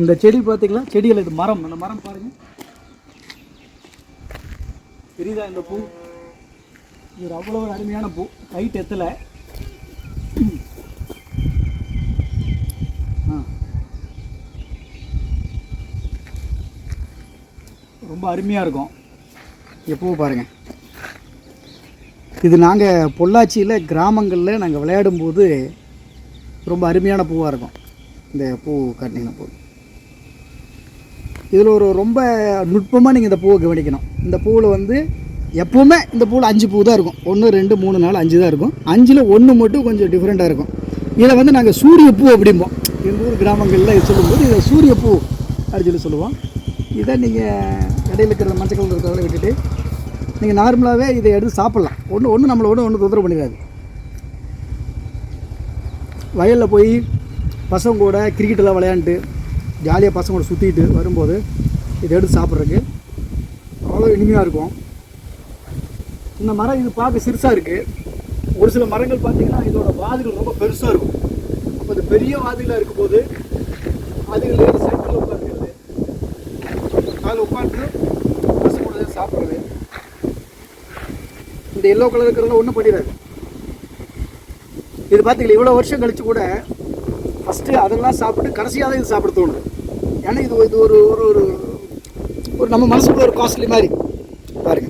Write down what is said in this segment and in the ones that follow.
இந்த செடி பார்த்திங்களா? செடியில் இது மரம். அந்த மரம் பாருங்கள் தெரியுதா இந்த பூ? இது ஒரு அவ்வளோ ஒரு அருமையான பூ. கைட் எத்தலை ஆ. ரொம்ப அருமையாக இருக்கும். இந்த பாருங்கள் இது நாங்கள் பொள்ளாச்சியில் கிராமங்களில் நாங்கள் விளையாடும்போது ரொம்ப அருமையான பூவாக இருக்கும். இந்த பூ காட்டினீங்கன்னா பூ. இதில் ஒரு ரொம்ப நுட்பமாக நீங்கள் இந்த பூவை கவனிக்கணும். இந்த பூவில் வந்து எப்போவுமே இந்த பூவில் அஞ்சு பூ தான் இருக்கும். ஒன்று ரெண்டு மூணு நாலு அஞ்சு தான் இருக்கும். அஞ்சில் ஒன்று மட்டும் கொஞ்சம் டிஃப்ரெண்ட்டாக இருக்கும். இதில் வந்து நாங்கள் சூரிய பூ அப்படிம்போம். எங்கள் ஊர் கிராமங்களில் சொல்லும்போது இதை சூரிய பூ அப்படின்னு சொல்லி சொல்லுவோம். இதை நீங்கள் இடையில இருக்கிற மஞ்சள் கலர் இருக்கிறத விட்டுட்டு நீங்கள் நார்மலாகவே இதை எடுத்து சாப்பிட்லாம். ஒன்று ஒன்று நம்மளை ஒன்று ஒன்று தொந்தரவு பண்ணிடாது. வயலில் போய் பசங்க கூட கிரிக்கெட்டெல்லாம் விளையாண்டுட்டு ஜாலியாக பசங்களோட சுற்றிட்டு வரும்போது இதை எடுத்து சாப்பிட்றதுக்கு அவ்வளோ இனிமையாக இருக்கும். இந்த மரம் இது பார்க்க சிறுசாக இருக்குது ஒரு சில மரங்கள் பார்த்தீங்கன்னா இதோட வாதுகள் ரொம்ப பெருசாக இருக்கும். அப்போ இந்த பெரிய வாதுகளாக இருக்கும்போது அதுகள் ஏறி சென்டரில் உட்காந்துக்கிறது அதில் உட்காந்து பசங்களோட சாப்பிட்றது. இந்த எல்லோ கலர் இருக்கிறதுல ஒன்றும் பண்ணிடாது. இது பார்த்தீங்களா இவ்வளோ வருஷம் கழிச்சு கூட ஃபஸ்ட்டு அதெல்லாம் சாப்பிட்டு கடைசியாக தான் இது சாப்பிட தோணுது. ஏன்னா இது இது ஒரு ஒரு ஒரு ஒரு நம்ம மனசுக்குள்ள ஒரு காஸ்ட்லி மாதிரி. பாருங்க.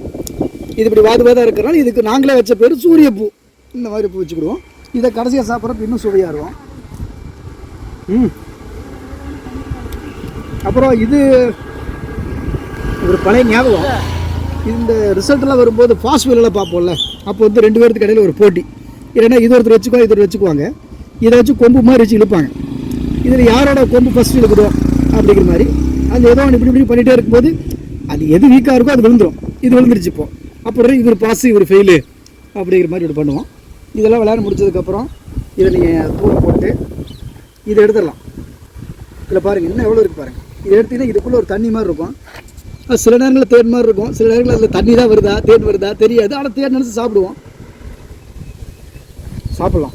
இது இப்படி வாது வாதாக இருக்கிறனால இதுக்கு நாங்களே வச்ச பேர் சூரியப்பூ. இந்த மாதிரி பூ வச்சுக்கிடுவோம். இதை கடைசியாக சாப்பிட்றப்ப இன்னும் சுவையாக இருக்கும். ம். அப்புறம் இது ஒரு பழைய ஞாபகம். இந்த ரிசல்ட்லாம் வரும்போது ஃபாஸ்ட் வீலெல்லாம் பார்ப்போம்ல. அப்போ வந்து ரெண்டு பேருக்கு இடையில ஒரு போட்டி. இல்லைன்னா இது ஒருத்தர் வச்சுக்குவாங்க இது ஒரு வச்சுக்குவாங்க. இதை வச்சு கொம்பு மாதிரி வச்சு இழுப்பாங்க. இதில் யாரோட கொம்பு ஃபஸ்ட்டு இழுக்குதோ அப்படிங்கிற மாதிரி. அது ஏதோ ஒன்று இப்படி இப்படி பண்ணிகிட்டே இருக்கும்போது அது எது வீக்காக இருக்கோ அது விழுந்துடும் இது விழுந்துருச்சு இப்போ. அப்புறம் இவர் பாஸ் இவர் ஃபெயிலு அப்படிங்கிற மாதிரி இப்படி பண்ணுவோம். இதெல்லாம் விளையாட முடிச்சதுக்கப்புறம் இதை நீங்கள் தூர போட்டு இதை எடுத்துடலாம். இதில் பாருங்கள் இன்னும் எவ்வளோ இருக்குது பாருங்கள் இதை எடுத்தீங்கன்னா இதுக்குள்ளே ஒரு தண்ணி மாதிரி இருக்கும். அது சில நேரங்களில் தேன் மாதிரி இருக்கும். சில நேரங்களில் அதில் தண்ணி தான் வருதா தேன் வருதா தெரியாது. ஆனால் தேன் நினச்சி சாப்பிடுவோம். சாப்பிட்லாம்.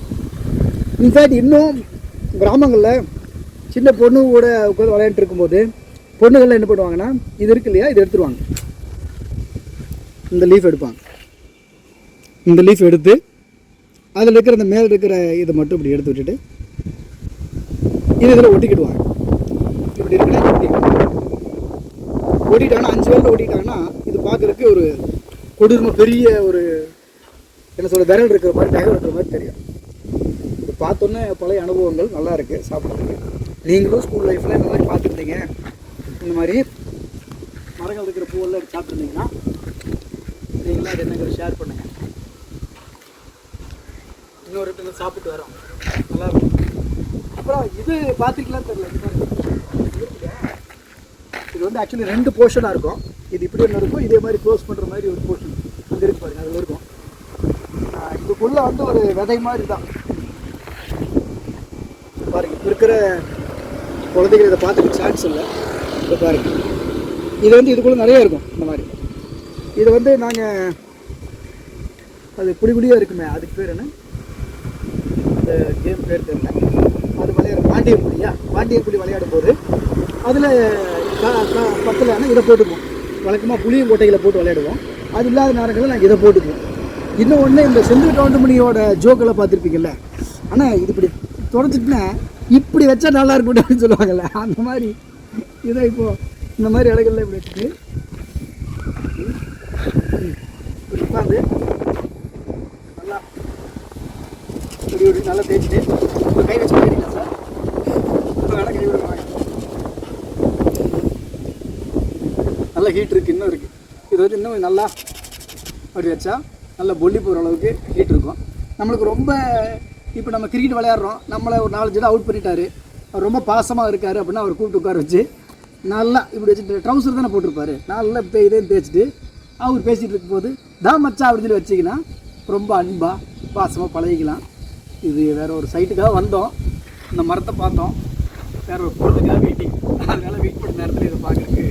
இன்ஃபேக்ட் இன்னும் கிராமங்களில் சின்ன பொண்ணு கூட உட்காந்து விளையாண்டு இருக்கும்போது பொண்ணுகள்லாம் என்ன பண்ணுவாங்கன்னா இது இருக்கு இல்லையா? இதை எடுத்துருவாங்க. இந்த லீஃப் எடுப்பாங்க. இந்த லீஃப் எடுத்து அதில் இருக்கிற இந்த மேலே இருக்கிற இதை மட்டும் இப்படி எடுத்து விட்டுட்டு இது இதில் ஒட்டிக்கிடுவாங்க. இப்படி இருக்குன்னா ஓட்டிட்டாங்கன்னா அஞ்சு பேரில் ஓட்டிட்டாங்கன்னா இது பார்க்குறதுக்கு ஒரு கொடூரமாக பெரிய ஒரு என்ன சொல்ல விரல் இருக்கிற மாதிரி டயர் இருக்கிற மாதிரி தெரியும். பார்த்தோன்னே பழைய அனுபவங்கள் நல்லா இருக்குது சாப்பிட்றதுக்கு. நீங்களும் ஸ்கூல் லைஃப்பில் இந்த மாதிரி பார்த்துருந்தீங்க இந்த மாதிரி மரங்கள் இருக்கிற பூவெல்லாம் எடுத்து சாப்பிட்ருந்தீங்கன்னா நீங்களும் அது என்னங்கிற ஷேர் பண்ணுங்கள் இன்னொரு இடத்துல சாப்பிட்டு வரோம். நல்லா இருக்கும். அப்புறம் இது பார்த்துக்கலாம் தெரியல. இது வந்து ஆக்சுவலி ரெண்டு போர்ஷனாக இருக்கும். இது இப்படி ஒன்று இருக்கும். இதே மாதிரி க்ளோஸ் பண்ணுற மாதிரி ஒரு போர்ஷன் அங்கே இருக்கு பாருங்க. அதில் இருக்கும். இதுக்குள்ளே வந்து ஒரு விதை மாதிரி தான். பாருங்க. இப்போ இருக்கிற குழந்தைகள் இதை பார்த்துக்க சான்ஸ் இல்லை. இதை பாருங்க. இது வந்து இதுக்குள்ளே நிறைய இருக்கும் இந்த மாதிரி. இது வந்து நாங்கள் அது புடி புடியாக இருக்குமே அதுக்கு பேர் என்ன? அந்த கேம் பேர் தெரியல. அது விளையாட பாண்டிய புடியா பாண்டிய புலி விளையாடும் போது அதில் பத்தில் இதை போட்டுக்குவோம். வழக்கமாக புளியும் கோட்டைகளை போட்டு விளையாடுவோம். அது இல்லாத நேரங்களில் நாங்கள் இதை போட்டுக்குவோம். இன்னும் ஒன்று இந்த செந்தில் கவுண்டமணியோட ஜோக்கெல்லாம் பார்த்துருப்பீங்கல்ல. ஆனால் இது இப்படி தொடச்சிட்டுனா இப்படி வச்சா நல்லா இருக்கும் அப்படின்னு சொல்லுவாங்கல்ல. அந்த மாதிரி. இதை இப்போது இந்த மாதிரி இடங்கள்ல இப்படி வச்சுட்டு. உட்காந்து நல்லா இப்படி இப்படி நல்லா தேய்ச்சிட்டு ஒரு கை வச்சு பண்ணிக்கலாம் சார். இப்போ வேலை கை விடுவாங்க நல்லா ஹீட் இருக்குது இன்னும் இருக்குது இது வந்து இன்னும் நல்லா அப்படி வச்சா நல்லா பொல்லி போகிற அளவுக்கு ஹீட் இருக்கும். நம்மளுக்கு ரொம்ப இப்போ நம்ம கிரிக்கெட் விளையாடுறோம். நம்மளை ஒரு நாலஞ்சு இடம் அவுட் பண்ணிட்டாரு. அவர் ரொம்ப பாசமாக இருக்காரு அப்படின்னா அவர் கூப்பிட்டு உட்கார வச்சு நல்லா இப்படி வச்சுட்டு ட்ரௌசர் தானே போட்டிருப்பாரு. நல்லா பே இதையும் தேய்ச்சிட்டு அவர் பேசிகிட்டு இருக்கும்போது தான் மச்சா அப்படின்னு சொல்லி வச்சிங்கன்னா ரொம்ப அன்பாக பாசமாக பழகிக்கலாம். இது வேறு ஒரு சைட்டுக்காக வந்தோம். இந்த மரத்தை பார்த்தோம். வேற ஒரு பொருளுக்காக வெயிட்டிங் அதனால் வெயிட் பண்ண நேரத்தில் இதை பார்க்குறதுக்கு